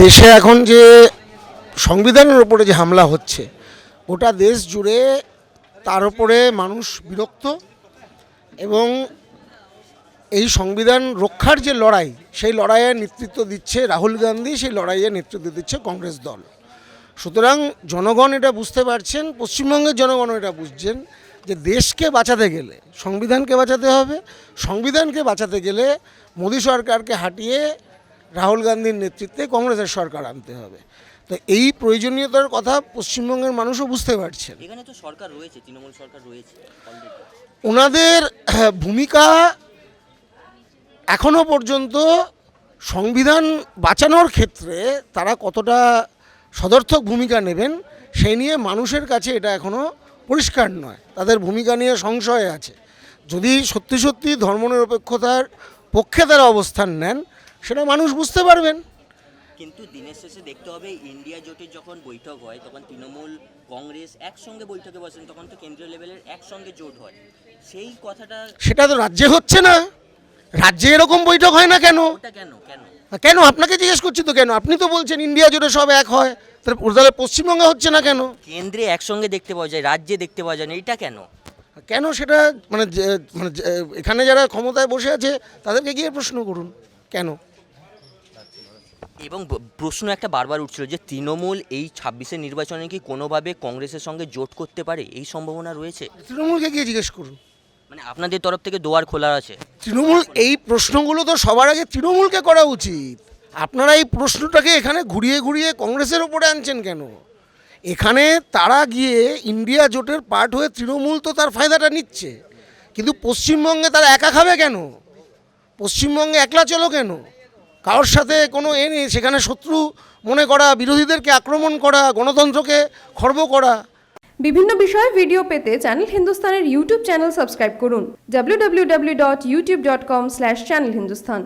দেশে এখন যে সংবিধানের ওপরে যে হামলা হচ্ছে, গোটা দেশ জুড়ে তার উপরে মানুষ বিরক্ত এবং এই সংবিধান রক্ষার যে লড়াই, সেই লড়াইয়ের নেতৃত্ব দিচ্ছে রাহুল গান্ধী, সেই লড়াইয়ের নেতৃত্ব দিচ্ছে কংগ্রেস দল। সুতরাং জনগণ এটা বুঝতে পারছেন, পশ্চিমবঙ্গের জনগণ এটা বুঝছেন যে দেশকে বাঁচাতে গেলে, সংবিধানকে বাঁচাতে হবে, সংবিধানকে বাঁচাতে গেলে মোদী সরকারকে হাঁটিয়ে রাহুল গান্ধীর নেতৃত্বে কংগ্রেসের সরকার আনতে হবে। তো এই প্রয়োজনীয়তার কথা পশ্চিমবঙ্গের মানুষও বুঝতে পারছেন। এখানে তো সরকার রয়েছে তৃণমূল সরকার রয়েছে ওনাদের ভূমিকা এখনও পর্যন্ত সংবিধান বাঁচানোর ক্ষেত্রে তারা কতটা সদর্থক ভূমিকা নেবেন সেই নিয়ে মানুষের কাছে এটা এখনও পরিষ্কার নয়। তাদের ভূমিকা নিয়ে সংশয় আছে। যদি সত্যি সত্যি ধর্মনিরপেক্ষতার পক্ষে তারা অবস্থান নেন সেটা মানুষ বুঝতে পারবেন। কিন্তু দিনের শেষে দেখতে হবে ইন্ডিয়া জোটের যখন বৈঠক হয় তখন তৃণমূল কংগ্রেস একসঙ্গে বৈঠকে বসেন তখন তো কেন্দ্রীয় লেভেলের একসঙ্গে জোট হয়। সেই কথাটা সেটা তো রাজ্যে হচ্ছে না। রাজ্যে এরকম বৈঠক হয় না কেন? কেন? কেন? কেন? আপনাকে জিজ্ঞেস করছি তো কেন? আপনি তো বলছেন ইন্ডিয়া জুড়ে সব এক হয় তাহলে তাহলে পশ্চিমবঙ্গে হচ্ছে না কেন? কেন্দ্রে একসঙ্গে দেখতে পাওয়া যায় রাজ্যে দেখতে পাওয়া যায় না এটা কেন? কেন সেটা মানে মানে এখানে যারা ক্ষমতায় বসে আছে তাদেরকে গিয়ে প্রশ্ন করুন কেন? এবং প্রশ্ন একটা বারবার উঠছিল যে তৃণমূল এই ছাব্বিশের নির্বাচনে কি কোনোভাবে কংগ্রেসের সঙ্গে জোট করতে পারে? এই সম্ভাবনা রয়েছে? তৃণমূলকে গিয়ে জিজ্ঞেস করুন। মানে আপনাদের তরফ থেকে দোয়ার খোলা আছে। তৃণমূল এই প্রশ্নগুলো তো সবার আগে তৃণমূলকে করা উচিত। আপনারা এই প্রশ্নটাকে এখানে ঘুরিয়ে ঘুরিয়ে কংগ্রেসের ওপরে আনছেন কেন? এখানে তারা গিয়ে ইন্ডিয়া জোটের পার্ট হয়ে তৃণমূল তো তার ফায়দাটা নিচ্ছে। কিন্তু পশ্চিমবঙ্গে তারা একা খাবে কেন? পশ্চিমবঙ্গে একলা চলো কেন? কারোর সাথে কোনো এ নেই, সেখানে শত্রু মনে করা, বিরোধীদেরকে আক্রমণ করা, গণতন্ত্রকে খর্ব করা। বিভিন্ন বিষয়ে ভিডিও পেতে চ্যানেল হিন্দুস্তানের ইউটিউব চ্যানেল সাবস্ক্রাইব করুন। www.youtube.com/channelhindustan